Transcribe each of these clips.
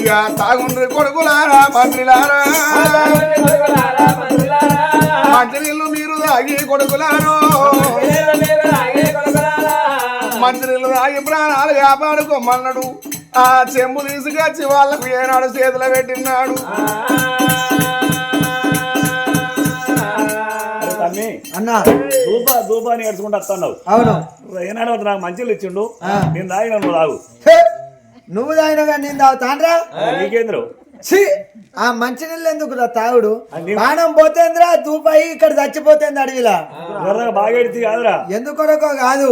ఇక తాగుండ్రి కొడుకులారా మంత్రిలారా. మంత్రిలు మీరు తాగి కొడుకులారు. మంత్రిలు తాగి ప్రాణాలు కాపాడుకోమన్నాడు. ఆ చెంబు తీసుకొచ్చి వాళ్ళకు ఏనాడు చేతిలో పెట్టినాడు తమ్మి అన్నా. దూప దూప అని ఏడ్చుకుంటూ వస్తున్నావు. అవును. ఏనాడు నాకు మంచిలు ఇచ్చిండు. నేను తాగిన నువ్వు తాగు. నువ్వు తాగినగా నేను తాగుతాండ్రా నీకేంద్రు? ఆ మంచినీళ్ళు ఎందుకు రా తాగుడు? ప్రాణం పోతేంద్రా దూపాయి ఇక్కడ చచ్చిపోతేంది అడవిలా? బాగా ఎందుకొరకో కాదు.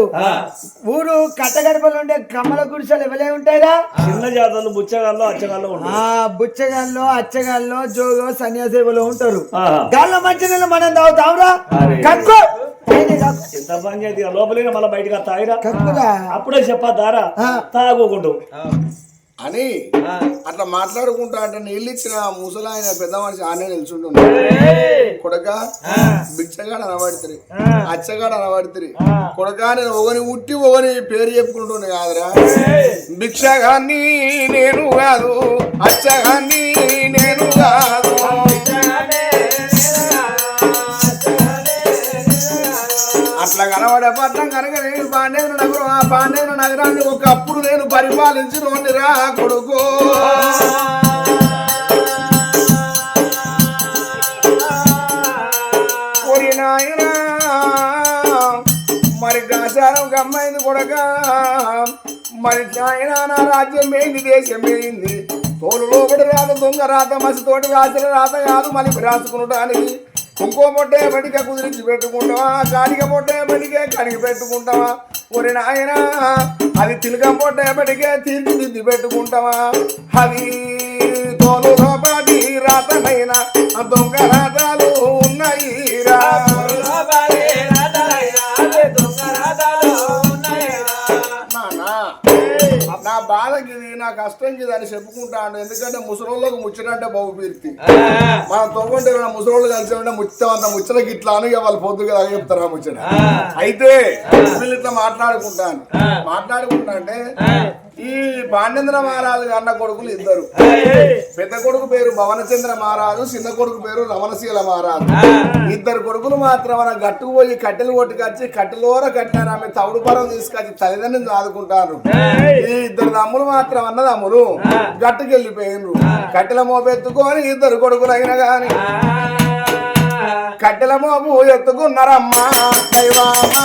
ఊరు కట్టగడపలు ఉండే కమ్మల గుడిసెలు ఎవలే ఉంటాయిరా? చిన్న జాతరలు బుచ్చగాళ్ళు అచ్చగాళ్ళు ఉంటాయి. ఆ బుచ్చగాల్లో అచ్చగాల్లో జోగో సన్యాసేవలో ఉంటారు. ఆహా. గాల్లో మంచినీళ్ళు మనం తాగుతాంరా అరే. కక్కు! పని చేతి లోపలిగా మళ్ళీ బయటకు తాగిరా కక్కురా అప్పుడే చెప్పద్దారా ఆ. తాగోకుండు. అని అట్లా మాట్లాడుకుంటా అంటే నీళ్ళు ఇచ్చిన ముసలాయన పెద్ద మనిషి ఆనే నిల్చుంటున్నాడు కొడక బిచ్చగాడు అనబడుతుంది అచ్చగాడు అనబడుతుంది కొడక నేను ఒకని ఉట్టి ఒకని పేరు చెప్పుకుంటున్నా కాదురా. భిక్షగాన్ని నేను కాదు అచ్చగాన్ని అట్లా కనబడే పట్టం కనుక నేను పాండేంద్ర నగరం ఆ పాండేంద్ర నగరాన్ని ఒకప్పుడు నేను పరిపాలించిన రా కొడుకు నాయనా మరి గాచారం గమ్మైంది కొడక మరి ఆయన నా రాజ్యం మేంది దేశం మేయింది తోలు లోపడి రాత దొంగ రాత మసి తోటి రాసిన రాత కాదు మళ్ళీ రాసుకునడానికి ఇంకో మొట్టే బడిక కుదిరించి పెట్టుకుంటావా? కాడిక మొట్టే బడికే కడిగి పెట్టుకుంటావా? ఒరి నాయనా అది తిలకం పొట్టే బడికే తీర్చిదిద్ది పెట్టుకుంటావా? అది కష్టం అని చెప్పుకుంటాను ఎందుకంటే ముసలోళ్ళకు ముచ్చటంటే బాబు పీర్తి. మనం తొవ్వంటే ముసలోళ్ళు కలిసి ఉంటే ముచ్చట అంత ముచ్చటకి ఇట్లా అని వాళ్ళు పొద్దు కదా చెప్తారు ఆ ముచ్చట. అయితే ఇట్లా మాట్లాడుకుంటాను. మాట్లాడుకుంటా అంటే ఈ పాండేంద్ర మహారాజు అన్న కొడుకులు ఇద్దరు. పెద్ద కొడుకు పేరు భవనచంద్ర మహారాజు చిన్న కొడుకు పేరు రమణశీల మహారాజు. ఇద్దరు కొడుకులు మాత్రం మన గట్టుకు పోయి కట్టెలు కొట్టుకొచ్చి కట్టెలోర కట్టారు ఆమె తవుడు పరం తీసుకొచ్చి తల్లిదండ్రులు ఆదుకుంటారు ఈ ఇద్దరు తమ్ములు మాత్రం అన్నదమ్ములు గట్టుకు వెళ్ళిపోయినరు కట్టెల మోపెత్తుకొని ఇద్దరు కొడుకులు అయినా గాని కట్టెల మోపు ఎత్తుకున్నారమ్మా. దైవామా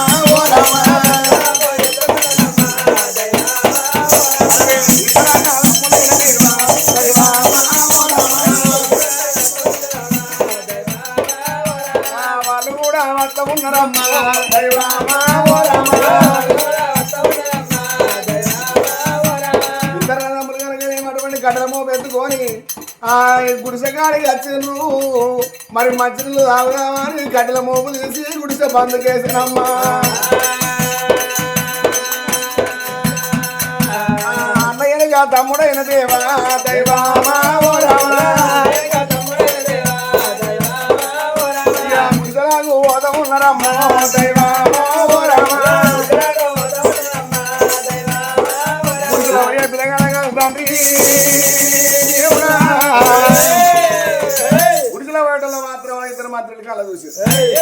గుడిసెకాడికి వచ్చిండ్రు మరి మంచినీళ్ళు తాగుదామని గడ్డల మోపు తీసి గుడిసె బంద్ చేసినమ్మా తమ్ముడైన దేవా దైవామా ఓ రామా. ఇక దైవా దైవామా ఓ రామా. తండ్రి వేటలో మాత్రం ఇద్దరు మంత్రులు కళ్ళ చూసి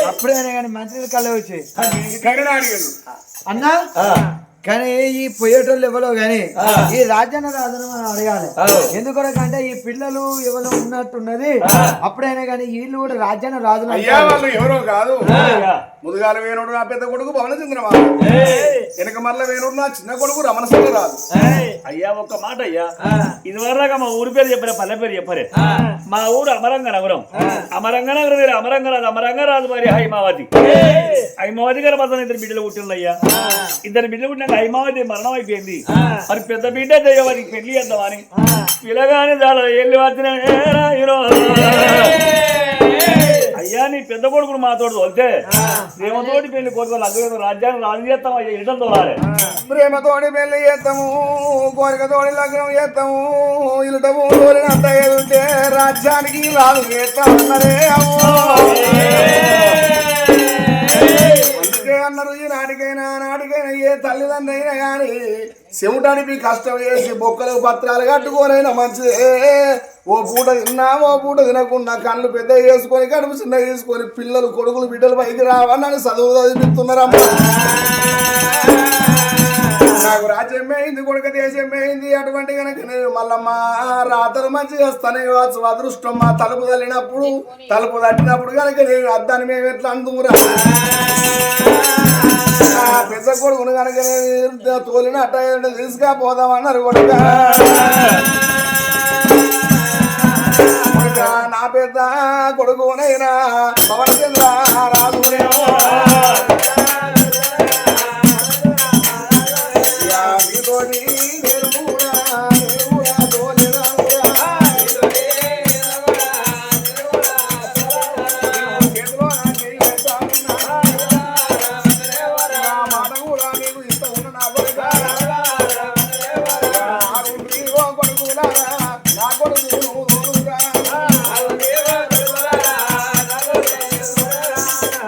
అప్పుడైనా కానీ మంచినీళ్ళు కళ్ళ వచ్చాయి అన్నా? కానీ ఈ పొయ్యేటోళ్ళు ఎవరో కానీ ఈ రాజ్యాన్ని రాజును మనం అడగాలి. ఎందుకంటే ఈ పిల్లలు ఎవరో ఉన్నట్టున్నది అప్పుడైనా కానీ వీళ్ళు కూడా రాజ్యాన్ని అయ్యా వాళ్ళు ఎవరో కాదు. అయ్యా, ముదుగాల వేణుడు నా పెద్ద కొడుకు భవనచంద్ర వెనక మల్ల వేణుడు నా చిన్న కొడుకు రమణశంకర రాదు అయ్యా ఒక్క మాట అయ్యా. ఇది వరదాకా మా ఊరి పేరు చెప్పరే పల్లె పేరు చెప్పరే. మా ఊరు అమరంగ నగరం అమరంగ నగరం పేరు అమరంగరాజు అమరంగరాజు మరి హైమావతి. హైమావతి గారు మొత్తం ఇద్దరు బిడ్డలు పుట్టినయ్యా ఇద్దరు బిడ్డలు పుట్టినాక హైమావతి మరణం అయిపోయింది. మరి పెద్ద బిడ్డ దయ్యవారికి పెళ్ళి చేద్దామని. చాలా ఏళ్ళు వచ్చిన అయ్యా నీ పెద్ద కొడుకును మాతోడు తోలితే ప్రేమతోటి పెళ్ళి కోరుకోవాలి అందులో రాజ్యాన్ని రాజు చేస్తాం అయ్యా ఇటం తోలాలి. ప్రేమతోడి పెళ్ళి చేస్తాము కోరికతోడి లగ్నం చేస్తాము ఇలుటము తోలినంత ఏదుంటే రాజ్యానికి చేస్తామన్నారే అమ్మో అందుకే అన్నారు ఈ నాటికైనా నాటికైనా ఏ తల్లిదండ్రైనా అయినా కానీ చెమటానికి కష్టం చేసి బొక్కలు పత్రాలు కట్టుకోనైనా మంచిదే. ఓ పూట తిన్నా ఓ పూట తినకుండా కళ్ళు పెద్ద వేసుకొని కడుపు చిన్న వేసుకొని పిల్లలు కొడుకులు బిడ్డలు పైకి రావని చదువు చదివిస్తున్నారమ్మా నాకు రాజ్యం అయింది కొడుక దేశం అయింది అటువంటి కనుక నేను మళ్ళమ్మ రాత్రులు మంచి చేస్తానే కావచ్చు అదృష్టం మా తలుపు తల్లినప్పుడు తలుపు తట్టినప్పుడు కనుక నేను అద్దాన్ని మేము ఎట్లా అందుకురా పెద్ద కొడుకును కనుక నేను తోలిన అట్ట తీసుకపోదామన్నారు కొడుక. నా పెద్ద కొడుకునైనా పవన్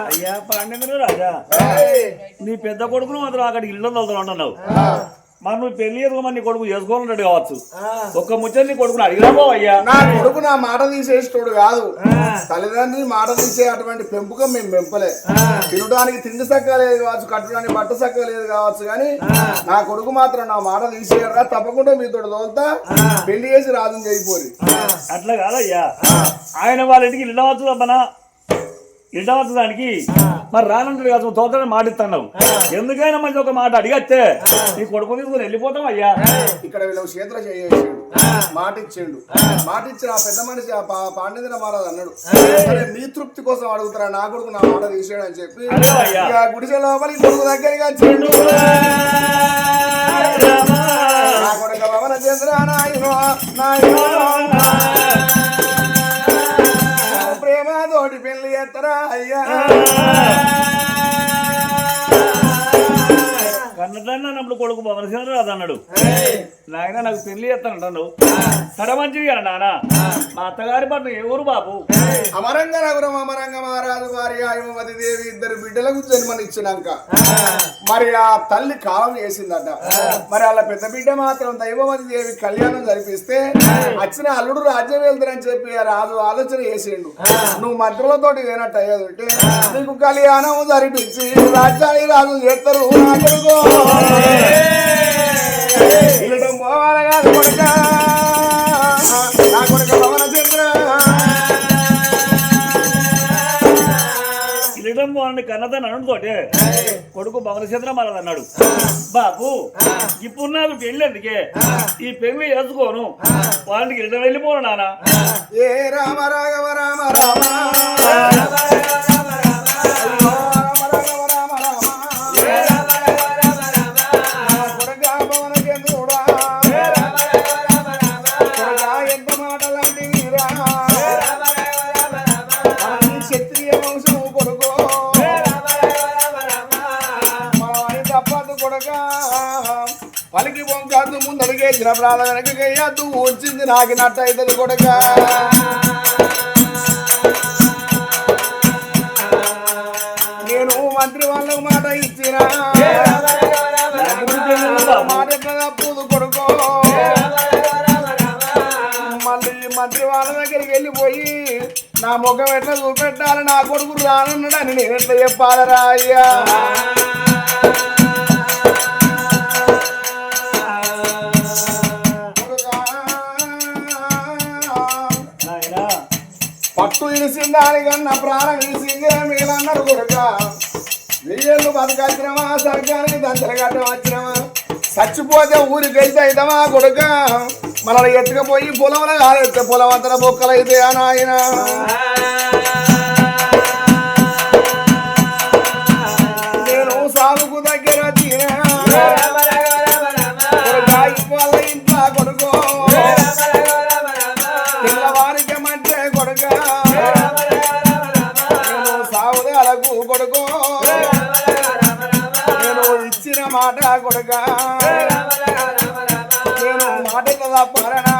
అయ్యా పాండేంద్ర రాజా. నీ పెద్ద కొడుకును మాత్రం అక్కడ ఇల్లు తోలుతాను అంటున్నావు. మరి నువ్వు పెళ్ళి చేసుకోమని నీ కొడుకు చేసుకోవాలన్నాడు కావచ్చు. ఒక్క ముచ్చట నీ కొడుకుని అడిగిరాబో అయ్యా. నా కొడుకు నా మాట తీసేటోడు కాదు. తల్లిదండ్రులు మాట తీసే అటువంటి పెంపుకం మేము పెంపలే. తినడానికి తిండి సక్కలేదు కావచ్చు కట్టడానికి బట్ట సక్కలేదు కావచ్చు కానీ నా కొడుకు మాత్రం నా మాట తీసేయరా తప్పకుండా మీతో తోలుతా పెళ్ళి చేసి రాజు చేయిపోరి. అట్లా కాదయ్యా. ఆయన వాళ్ళ ఇంటికి అవ్వచ్చు అబ్బనా దానికి మరి రానంటాడు కాదు తోటని మాట ఇస్తున్నావు ఎందుకైనా మంచి ఒక మాట అడిగస్తే నీ కొడుకు తీసుకుని వెళ్ళిపోతాం అయ్యా. ఇక్కడ వీళ్ళు చేతుల చేసిండు మాట ఇచ్చిండు మాట ఇచ్చిన ఆ పెద్ద మనిషి ఆ పా- పాండేంద్ర మహారాజ్ అన్నాడు మీ తృప్తి కోసం అడుగుతారా? నా కొడుకు నా మాట తీసేయడు అని చెప్పి గుడిసె లోపలి కొడుకు దగ్గరికి వచ్చిండు. నా కొడుకు భవన చంద్ర నాయనో నాయనో ఎత్తరా అయ్యా! కన్నదాన్ని అన్నప్పుడు కొడుకు భవనసేన రాదు అన్నాడు నాయన నాకు పెళ్ళి చేస్తానంటాను సరే మంచిది కదా నాన్న మా అత్తగారి పట్ల ఏ ఊరు బాబు? అమరంగ నగరం అమరంగ మహారాజు వారి హైమవతి దేవి ఇద్దరు బిడ్డలకు జన్మనిచ్చినాక మరి ఆ తల్లి కాలం చేసిందట. మరి వాళ్ళ పెద్ద బిడ్డ మాత్రం దైవవతి దేవి కళ్యాణం జరిపిస్తే వచ్చిన అల్లుడు రాజ్యం వెళ్తారని చెప్పి రాజు ఆలోచన చేసిండు. నువ్వు మంత్రులతోటి పోయినట్టు అయ్యేది నీకు కళ్యాణం జరిపించి రాజ్యాన్ని రాజు చేస్తారు. పోవాలి కాదు బాగుంది కన్నదాన్ని అనుకోటే కొడుకు భవనసేంద్ర మరది అన్నాడు బాబు ఇప్పుడు నాకు పెళ్ళి అందుకే ఈ పెళ్ళి వేసుకోను వాళ్ళకి ఇళ్ళ వెళ్ళిపోను నాన్న ఏ రామ రాఘవ రామ రామ తప్పదు కొడుకా పలికి వంకాదు ముందడిగేసిన ప్రాణ వచ్చింది ఉంచింది నాకినట్టు అవుతుంది కొడుకా. నేను మంత్రి వాళ్ళకు మాట ఇచ్చిన. మాట తప్పుదు కొడుకో. మళ్ళీ మంత్రి వాళ్ళ దగ్గరికి వెళ్ళిపోయి నా ముఖం ఎట్లా చూపెట్టాలి నా కొడుకు రానున్నాడని నేను ఎట్లా చెప్పాలరా అయ్యా? ఇడిసిన దానికన్నా ప్రాణం ఇడిసిందే మీరన్నారు కొడుక. వెయ్యేళ్ళు బతకచ్చినమా సర్గానికి దంతలు కట్టం వచ్చినమా? చచ్చిపోతే ఊరికి వెళ్తే అయితమా కొడుక? మనల్ని ఎత్తుకపోయి పొలంలో కాలేస్తే పొలం అంతా బొక్కలు అయితే అని కొడుకో నేను ఇచ్చిన మాట కొడుక. నేను మాట మాటల తప్పరనా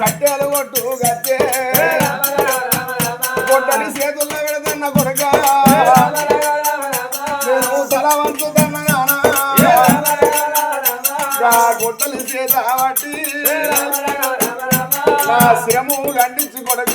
కట్టెలు కొట్టు గచ్చే కొట్టని చేతుల్లో పెడతన్న కొడుక. నేను తలవంచుతన్నా గొట్టలు చేత బట్టి శ్రమ గండించు కొడుక.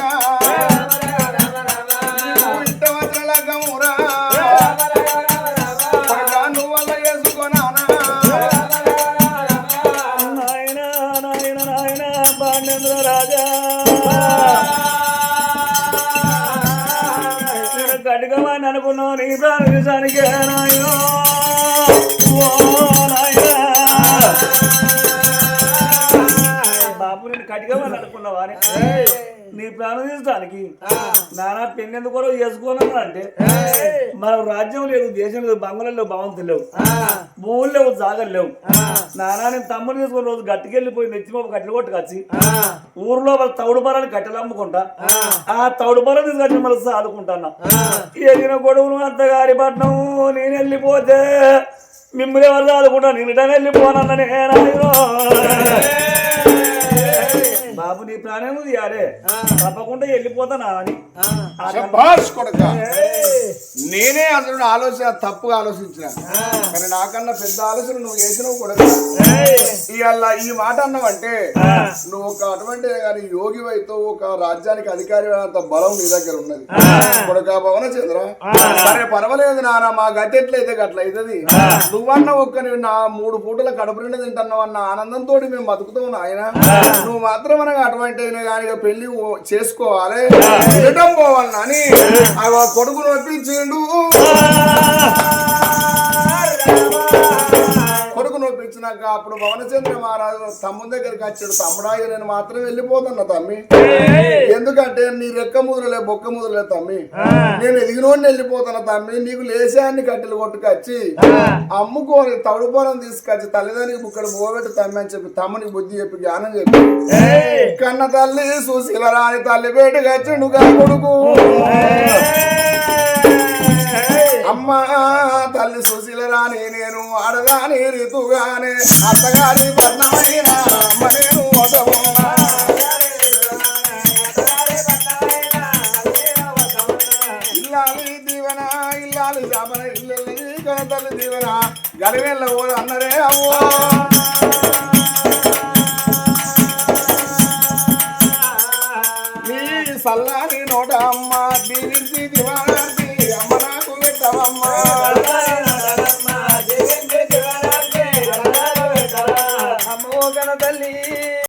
అని అనుకున్నావు నీ ప్రాణ నిజానికే నాయన. నేను అనుకున్నావా అని? నీ ప్రాణం తీసడానికి నానా పెన్నెందుకు చేసుకోనన్నా అంటే మన రాజ్యం లేదు దేశం లేదు బంగాళాలు లేవు భవంతులు లేవు. భూములు లేవు జాగలు లేవు. నానా నేను తమ్ముడు తీసుకుని రోజు గట్టుకెళ్ళిపోయి నెచ్చిమోపు కట్టెలు కొట్టుకొచ్చి ఊర్లో వాళ్ళ తౌడు బరాలు కట్టెలు అమ్ముకుంటా ఆ. తౌడు బరం తీసుకొచ్చి మళ్ళీ సాదుకుంటాను? ఎగిన గొడవలు అత్తగారి పట్నం నేను వెళ్ళిపోతే మిమ్మల్ని ఎవరు సాదుకుంటా నేను వెళ్ళిపోనన్న నేనాయనో బాబు నీ ప్రాణం తీయాలే తప్పకుండా వెళ్ళిపోతానా అని నేనే అసలు ఆలోచన తప్పుగా ఆలోచించిన. కానీ నాకన్నా పెద్ద ఆలోచన నువ్వు చేసినావు కొడక ఇవాళ ఈ మాట అన్నావంటే నువ్వు ఒక అటువంటి కానీ యోగి అయితే ఒక రాజ్యానికి అధికారి అంత బలం నీ దగ్గర ఉన్నది. కొడక భవన చంద్ర. సరే పర్వాలేదు నాన్న మా గతి ఎట్లయితే గట్ల అవుతుంది నువ్వన్న ఒక్క నువ్వు నా మూడు పూటల కడుపు నిండా తింటున్నావు అన్న ఆనందంతో మేము బతుకుతావు నాయన. నువ్వు మాత్రం మనకు అటువంటి అయినా కానీ పెళ్ళి చేసుకోవాలి. తినటం పోవాలి అని ఆ కొడుకును ఒప్పించిండు నొప్పించినాక అప్పుడు భవనచంద్ర మహారాజు తమ్ముని దగ్గరికి వచ్చాడు. తమ్ముడాయి నేను మాత్రం వెళ్ళిపోతున్నా తమ్మి. ఎందుకంటే నీ రెక్క ముదురలే బొక్క ముదురలే తమ్మి. నేను ఎదిగినోడిని వెళ్ళిపోతున్నా తమ్మి. నీకు లేశాన్ని కట్టెలు కొట్టుకొచ్చి అమ్ముకోని తౌడుపోరం తీసుకొచ్చి తల్లిదండ్రికి బుక్కడు పోబెట్టు తమ్మి అని చెప్పి తమ్మునికి బుద్ధి చెప్పి జ్ఞానం చెప్పి. కన్న తల్లి సుశీల రాని తల్లి బయటకు వచ్చిండుగా కొడుకు అమ్మా తల్లి సుశీల రాని నేను ఆడదాని రీతుగానే అత్తగారి పట్నమైన అమ్మ నేను వదవున్నా. ఇల్లాలి దీవెన ఇల్లాలి తల్లి దీవెన. గలివెళ్ళ ఓ అన్నరే అవ్వో. నీ సల్లాని నోట అమ్మ దీవించి దివానార్తి నాకు